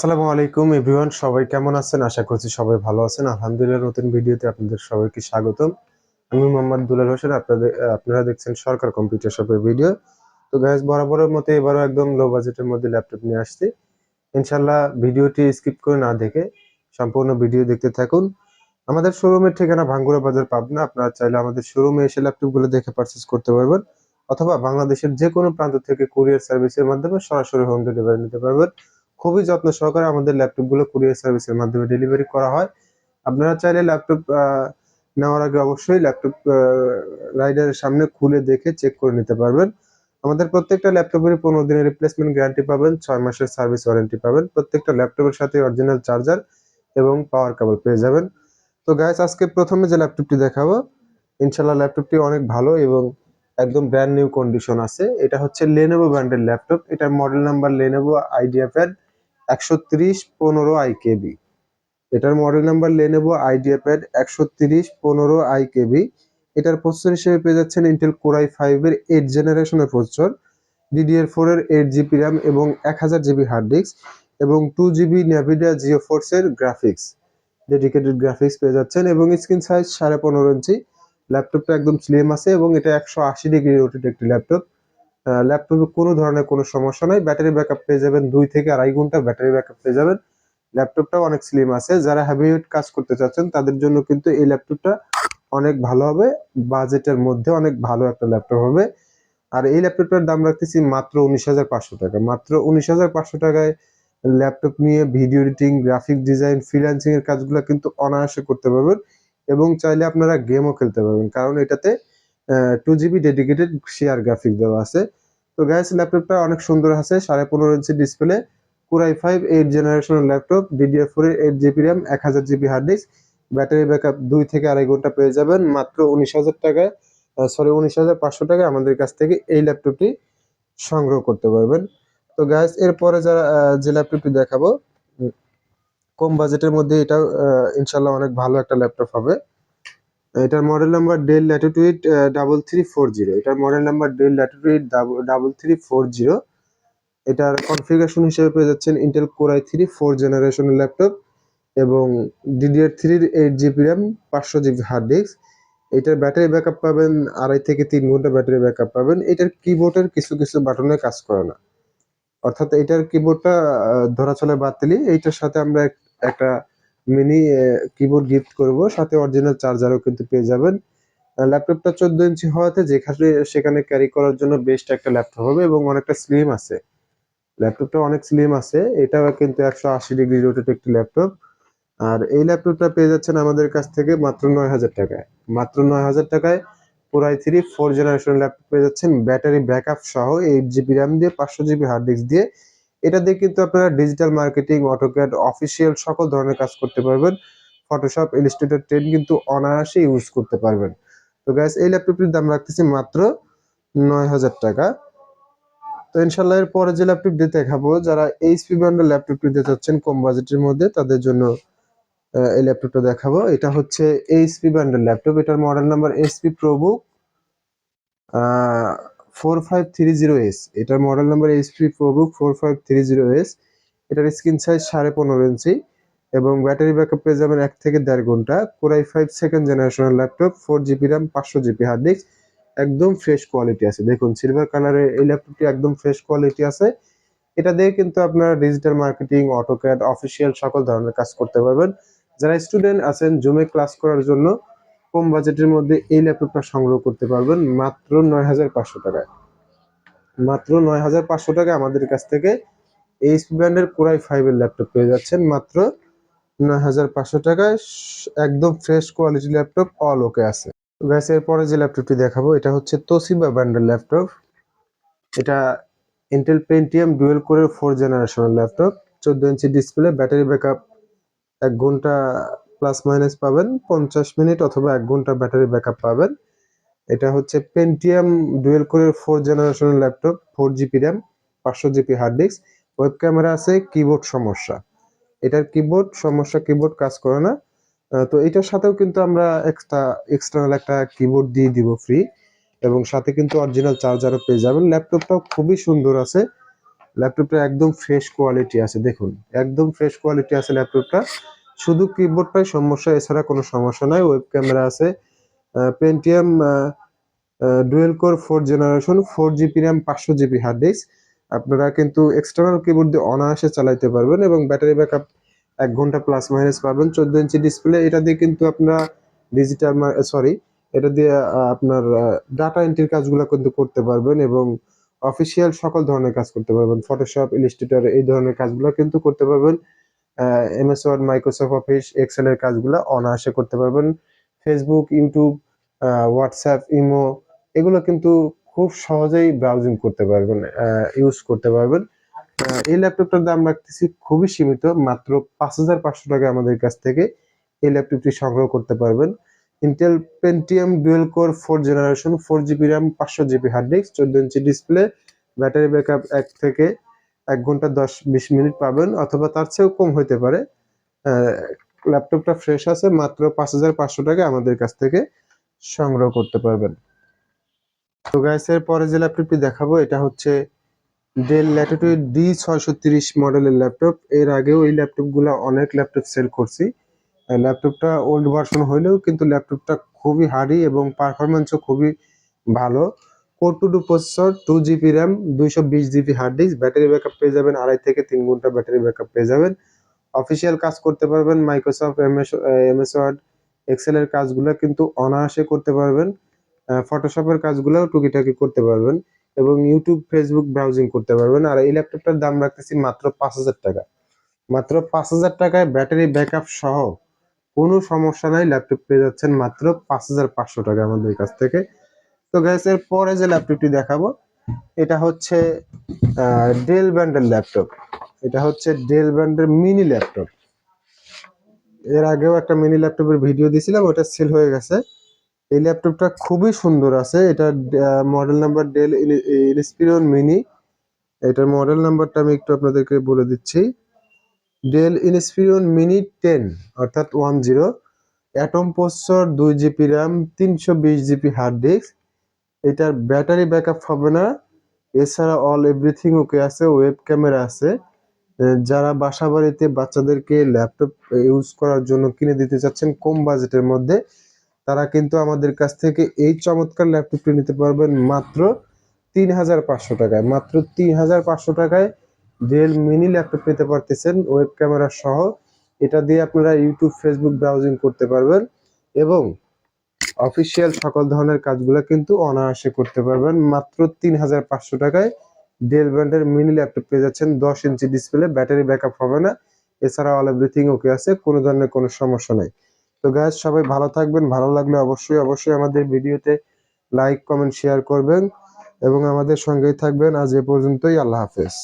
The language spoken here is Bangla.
আসসালামু আলাইকুম এভরিওয়ান, সবাই কেমন আছেন? আশা করছি সবাই ভালো আছেন। আলহামদুলিল্লাহ, নতুন ভিডিওতে আপনাদের সবাইকে স্বাগতম। আমি মোহাম্মদ দুলাল হোসেন, আপনাদের, আপনারা দেখছেন সরকার কম্পিউটার শপের ভিডিও। তো গ্যাস বরাবরের মতো এবারও একদম লো বাজেটের মধ্যে ল্যাপটপ নিয়ে আসছি। ইনশাল্লাহ ভিডিওটি স্কিপ করে না দেখে সম্পূর্ণ ভিডিও দেখতে থাকুন। আমাদের শোরুমের ঠিকানা ভাঙ্গুরা বাজার, পাবনা। আপনারা চাইলে আমাদের শোরুমে এসে ল্যাপটপগুলো দেখে পারচেস করতে পারবেন। অথবা বাংলাদেশের যে কোনো প্রান্ত থেকে কুরিয়ার সার্ভিসের মাধ্যমে সরাসরি হোম ডেলিভারি নিতে পারবেন। খুবই যত্ন সহকারে আমাদের ল্যাপটপগুলো কুরিয়ার সার্ভিসের মাধ্যমে ডেলিভারি করা হয়। আপনারা চাইলে ল্যাপটপ নেওয়ার আগে অবশ্যই ল্যাপটপ রাইডারের সামনে খুলে দেখে চেক করে নিতে পারবেন। আমাদের প্রত্যেকটা ল্যাপটপেরই পনেরো দিনের রিপ্লেসমেন্ট গ্যারান্টি পাবেন, ছয় মাসের সার্ভিস ওয়ারেন্টি পাবেন। প্রত্যেকটা ল্যাপটপের সাথে অরিজিনাল চার্জার এবং পাওয়ার কেবল পেয়ে যাবেন। তো গ্যাস আজকে প্রথমে যে ল্যাপটপটি দেখাবো ইনশাল্লাহ ল্যাপটপটি অনেক ভালো এবং একদম ব্র্যান্ড নিউ কন্ডিশন আছে। এটা হচ্ছে লেনোভো ব্র্যান্ডের ল্যাপটপ। এটার model number Lenovo IdeaPad একশো তিরিশ পনেরো আইকেবি এটার model number Lenovo IdeaPad একশো তিরিশ পনেরো আইকেবি এটার প্রসেসর হিসেবে পেয়ে যাচ্ছেন ইন্টেল কোরাই ফাইভের এইট জেনারেশনের প্রসেসর ডিডিআর ফোর এর এইট জিবি র্যাম এবং এক হাজার জিবি হার্ড ডিস্ক এবং টু জিবি ন্যাভিডিয়া জিও ফোর্সের গ্রাফিক্স ডেডিকেটেড গ্রাফিক্স পেয়ে যাচ্ছেন এবং স্ক্রিন সাইজ সাড়ে পনেরো ইঞ্চি ল্যাপটপটা একদম স্লিম আছে এবং এটা একশো আশি ডিগ্রি রোটেড একটি ল্যাপটপ ল্যাপটপে কোনো ধরনের কোনো সমস্যা নাই। ব্যাটারি ব্যাকআপ পেয়ে যাবেন দুই থেকে আড়াই ঘণ্টা ব্যাটারি ব্যাকআপ পেয়ে যাবেন। ল্যাপটপটাও অনেক স্লিম আছে। যারা হ্যাভিওয়েট কাজ করতে চাচ্ছেন, তাদের জন্য কিন্তু এই ল্যাপটপটা অনেক ভালো হবে। বাজেটের মধ্যে অনেক ভালো একটা ল্যাপটপ হবে। আর এই ল্যাপটপটার দাম রাখতেছি মাত্র উনিশ হাজার পাঁচশো টাকা। মাত্র উনিশ হাজার পাঁচশো টাকায় ল্যাপটপ নিয়ে video editing graphic design freelancing এর কাজগুলো কিন্তু অনায়াসে করতে পারবেন এবং চাইলে আপনারা গেমও খেলতে পারবেন। কারণ এটাতে two GB dedicated share graphic দেওয়া আছে। তো গ্যাস ল্যাপটপটা অনেক সুন্দর আছে, সাড়ে পনেরো ইঞ্চি display core i five eight জেনারেশনের laptop DDR four eight GB RAM এক হাজার GB hard disk battery backup দুই থেকে আড়াই ঘণ্টা পেয়ে যাবেন, মাত্র উনিশ হাজার টাকায় সরি উনিশ হাজার পাঁচশো টাকায় আমাদের কাছ থেকে এই ল্যাপটপটি সংগ্রহ করতে পারবেন। তো গ্যাস এরপরে যারা যে ল্যাপটপটি দেখাবো কম বাজেটের মধ্যে এটা ইনশাল্লাহ অনেক ভালো একটা ল্যাপটপ হবে। এটার model number Dell Latitude double three four zero এটার model number Dell Latitude double three four zero এটার কনফিগারেশন হিসেবে পেয়ে যাচ্ছেন Intel Core i three four জেনারেশনের ল্যাপটপ এবং ডিডিআর থ্রির এইট জিবি র্যাম পাঁচশো জিবি হার্ড ডিস্ক এটার ব্যাটারি ব্যাকআপ পাবেন, আড়াই থেকে তিন ঘণ্টা ব্যাটারি ব্যাকআপ পাবেন। এটার কিবোর্ডের কিছু কিছু বাটনে কাজ করে না। অর্থাৎ এটার কিবোর্ডটা ধরা চলে বাতিলি। এইটার সাথে আমরা একটা মিনি কিবোর্ড গিফট করব, সাথে অরিজিনাল চার্জারও কিন্তু পেয়ে যাবেন। ল্যাপটপটা চোদ্দ ইঞ্চি হওয়াতে যেখানে, সেখানে ক্যারি করার জন্য বেস্ট একটা ল্যাপটপ হবে এবং অনেকটা স্লিম আছে। ল্যাপটপটা অনেক স্লিম আছে, এটাও কিন্তু একশো আশি ডিগ্রি রোটেট একটি ল্যাপটপ আর এই ল্যাপটপটা পেয়ে যাচ্ছেন আমাদের কাছ থেকে মাত্র নয় হাজার টাকায়। মাত্র নয় হাজার টাকায় পুরাই থ্রি ফোর জেনারেশন ল্যাপটপ পেয়ে যাচ্ছেন। ব্যাটারি ব্যাকআপ সহ এইট জিবি র্যাম দিয়ে, পাঁচশো জিবি হার্ড ডিস্ক দিয়ে এটা দিয়ে কিন্তু আপনারা ডিজিটাল মার্কেটিং অটোক্যাড অফিসিয়াল সকল ধরনের কাজ করতে পারবেন। ফটোশপ ইলিস্ট্রেটর টেন কিন্তু অনায়াসে ইউজ করতে পারবেন। তো গ্যাস এই ল্যাপটপটির দাম রাখতেছি মাত্র নয় হাজার টাকা। তো ইনশাল্লাহ এর পরে যে ল্যাপটপ দিতে দেখাবো, যারা এইচপি ব্র্যান্ডের ল্যাপটপটি দিতে চাচ্ছেন কম বাজেটের মধ্যে, তাদের জন্য এই ল্যাপটপটা দেখাবো। এটা হচ্ছে এইচপি ব্র্যান্ডের ল্যাপটপ এটার model number SP ProBook four five three zero S এটার model number HP ProBook four five three zero S এটার স্ক্রিন সাইজ সাড়ে পনেরো ইঞ্চি এবং ব্যাটারি ব্যাকআপ পেয়ে যাবেন এক থেকে দেড় ঘণ্টা কোরাই ফাইভ সেকেন্ড জেনারেশনের ল্যাপটপ ফোর জিবি র্যাম পাঁচশো জিবি হার্ড ডিস্ক একদম ফ্রেশ কোয়ালিটি আছে। দেখুন সিলভার কালারের এই ল্যাপটপটি একদম ফ্রেশ কোয়ালিটি আছে। এটা দিয়ে কিন্তু আপনারা ডিজিটাল মার্কেটিং অটোক্যাড অফিসিয়াল সকল ধরনের কাজ করতে পারবেন। যারা স্টুডেন্ট আছেন জুমে ক্লাস করার জন্য কম বাজেটের মধ্যে এই ল্যাপটপটা সংগ্রহ করতে পারবেন মাত্র নয় হাজার পাঁচশো টাকায়। মাত্র নয় হাজার পাঁচশো টাকায় আমাদের কাছ থেকে এইচপি ব্র্যান্ডের কোরাই ফাইভের ল্যাপটপ পেয়ে যাচ্ছেন। মাত্র নয় হাজার পাঁচশো টাকায় একদম fresh quality laptop all okay আছে। ব্যাস পরে যে ল্যাপটপটি দেখাবো, এটা হচ্ছে তোসিবা ব্র্যান্ডের ল্যাপটপ। এটা ইন্টেল পেন্টিয়াম ডুয়েল কোরের ফোর জেনারেশনের ল্যাপটপ। চোদ্দ ইঞ্চি ডিসপ্লে ব্যাটারি ব্যাকআপ এক ঘণ্টা প্লাস মাইনাস পাবেন, পঞ্চাশ মিনিট অথবা এক ঘণ্টা ব্যাটারি ব্যাকআপ পাবেন। এটা হচ্ছে পেন্টিয়াম ডুয়েল কোরের ফোর জেনারেশনের ল্যাপটপ ফোর জিবি র্যাম পাঁচশো GB hard disk web camera আছে কিবোর্ড সমস্যা। এটার কিবোর্ড সমস্যা কিবোর্ড কাজ করে না। তো এটার সাথেও কিন্তু আমরা এক্সট্রা এক্সটার্নাল একটা কিবোর্ড দিয়ে দিব ফ্রি এবং সাথে কিন্তু অরিজিনাল চার্জারও পেয়ে যাবেন। ল্যাপটপটাও খুবই সুন্দর আছে। ল্যাপটপটা একদম ফ্রেশ কোয়ালিটি আছে, দেখুন। একদম ফ্রেশ কোয়ালিটি আছে ল্যাপটপটা শুধু কিবোর্ডটাই সমস্যা, এছাড়া কোনো সমস্যা নাই। ওয়েব ক্যামেরা আছে। Pentium dual core four generation four GB RAM পাঁচশো জিবি হার্ড ডিস্ক আপনারা কিন্তু এক্সটার্নাল কিবোর্ড দিয়ে অনায়াসে চালাইতে পারবেন এবং ব্যাটারি ব্যাকআপ এক ঘণ্টা প্লাস মাইনাস পাবেন। চোদ্দ ইঞ্চি ডিসপ্লে এটা দিয়ে কিন্তু আপনারা ডিজিটাল সরি এটা দিয়ে আপনার ডাটা এন্ট্রির কাজগুলো কিন্তু করতে পারবেন এবং অফিসিয়াল সকল ধরনের কাজ করতে পারবেন। ফটোশপ ইলিস্ট্রেটর এই ধরনের কাজগুলো কিন্তু করতে পারবেন। MS Word Microsoft Office Excel এর কাজগুলো অনায়াসে করতে পারবেন। ফেসবুক ইউটিউব হোয়াটসঅ্যাপ ইমো এগুলো কিন্তু খুব সহজেই ব্রাউজিং করতে পারবেন ইউজ করতে পারবেন। এই ল্যাপটপটার দাম রাখতেছি খুবই সীমিত, মাত্র পাঁচ হাজার পাঁচশো টাকা আমাদের কাছ থেকে এই ল্যাপটপটি সংগ্রহ করতে পারবেন। Intel Pentium dual core four generation four GB RAM পাঁচশো জিবি হার্ড ডিস্ক চোদ্দ ইঞ্চি ডিসপ্লে ব্যাটারি ব্যাকআপ এক থেকে এক ঘণ্টা দশ বিশ মিনিট পাবেন অথবা তার চেয়েও কম হতে পারে। ল্যাপটপটা ফ্রেশ আছে, মাত্র পাঁচ হাজার পাঁচশো টাকা আমাদের কাছ থেকে সংগ্রহ করতে পারবেন। তো গাইস এর পরে যে ল্যাপটপটি দেখাবো, এটা হচ্ছে ডেল ল্যাটিটিউড ডি ছয়শো তিরিশ মডেলের ল্যাপটপ। এর আগেও এই ল্যাপটপগুলো অনেক ল্যাপটপ সেল করছি। ল্যাপটপটা ওল্ড ভার্সন হলেও কিন্তু ল্যাপটপটা খুবই হার্ডি এবং পারফরমেন্সও খুবই ভালো। Core two two processor two GB RAM দুইশো বিশ GB hard disk battery backup পেয়ে যাবেন, আড়াই থেকে তিন ঘণ্টা ব্যাটারি ব্যাকআপ পেয়ে যাবেন। অফিসিয়াল কাজ করতে পারবেন Microsoft MS MS Word Excel এর কাজগুলো কিন্তু অনায়াসে করতে পারবেন। ফটোশপের কাজগুলোও টুকিটাকি করতে পারবেন এবং ইউটিউব ফেসবুক ব্রাউজিং করতে পারবেন। আর এই ল্যাপটপটার দাম রাখতেছি মাত্র পাঁচ হাজার টাকা। মাত্র পাঁচ হাজার টাকায় ব্যাটারি ব্যাকআপ সহ কোনো সমস্যা নাই ল্যাপটপ পেয়ে যাচ্ছেন মাত্র পাঁচ হাজার পাঁচশো টাকা আমাদের কাছ থেকে। তো গ্যাস এর পরে যে ল্যাপটপটি দেখাবো, এটা হচ্ছে ডেল ব্র্যান্ডের ল্যাপটপ এটা হচ্ছে ডেল ব্র্যান্ডের মিনি ল্যাপটপ এর আগেও একটা মিনি ল্যাপটপের ভিডিও দিয়েছিলাম ওটা সেল হয়ে গেছে। এই ল্যাপটপটা খুবই সুন্দর আছে। এটা model number Dell Inspiron mini এটার মডেল নাম্বারটা আমি একটু আপনাদেরকে বলে দিচ্ছি। ডেল ইনস্পিরিয়ন মিনি টেন অর্থাৎ ওয়ান জিরো অ্যাটম প্রসেসর দুই জিবি র্যাম তিনশো বিশ জিবি হার্ড ডিস্ক এটার ব্যাটারি ব্যাকআপ হবে না। এছাড়া অল এভরিথিং ওকে আছে ওয়েব ক্যামেরা আছে। যারা বাসা বাড়িতে বাচ্চাদেরকে ল্যাপটপ ইউজ করার জন্য কিনে দিতে চাচ্ছেন কম বাজেটের মধ্যে, তারা কিন্তু আমাদের কাছ থেকে এই চমৎকার ল্যাপটপটি নিতে পারবেন মাত্র তিন হাজার পাঁচশো টাকায়। মাত্র তিন হাজার পাঁচশো টাকায় ডেল মিনি ল্যাপটপ পেতে পারতেছেন ওয়েব ক্যামেরা সহ। এটা দিয়ে আপনারা ইউটিউব ফেসবুক ব্রাউজিং করতে পারবেন এবং অফিসিয়াল সকল ধরনের কাজগুলো কিন্তু অনায়াসে করতে পারবেন। মাত্র তিন হাজার পাঁচশো টাকায় ডেল ব্র্যান্ডের মিনি ল্যাপটপ পেয়ে যাচ্ছেন। দশ ইঞ্চি ডিসপ্লে, ব্যাটারি ব্যাকআপ হবে না। এছাড়া অল এভরিথিং ওকে আছে, কোনো ধরনের কোনো সমস্যা নেই। তো গ্যাস সবাই ভালো থাকবেন। ভালো লাগলে অবশ্যই অবশ্যই আমাদের ভিডিওতে লাইক কমেন্ট শেয়ার করবেন এবং আমাদের সঙ্গেই থাকবেন। আজ এ পর্যন্তই, আল্লাহ হাফেজ।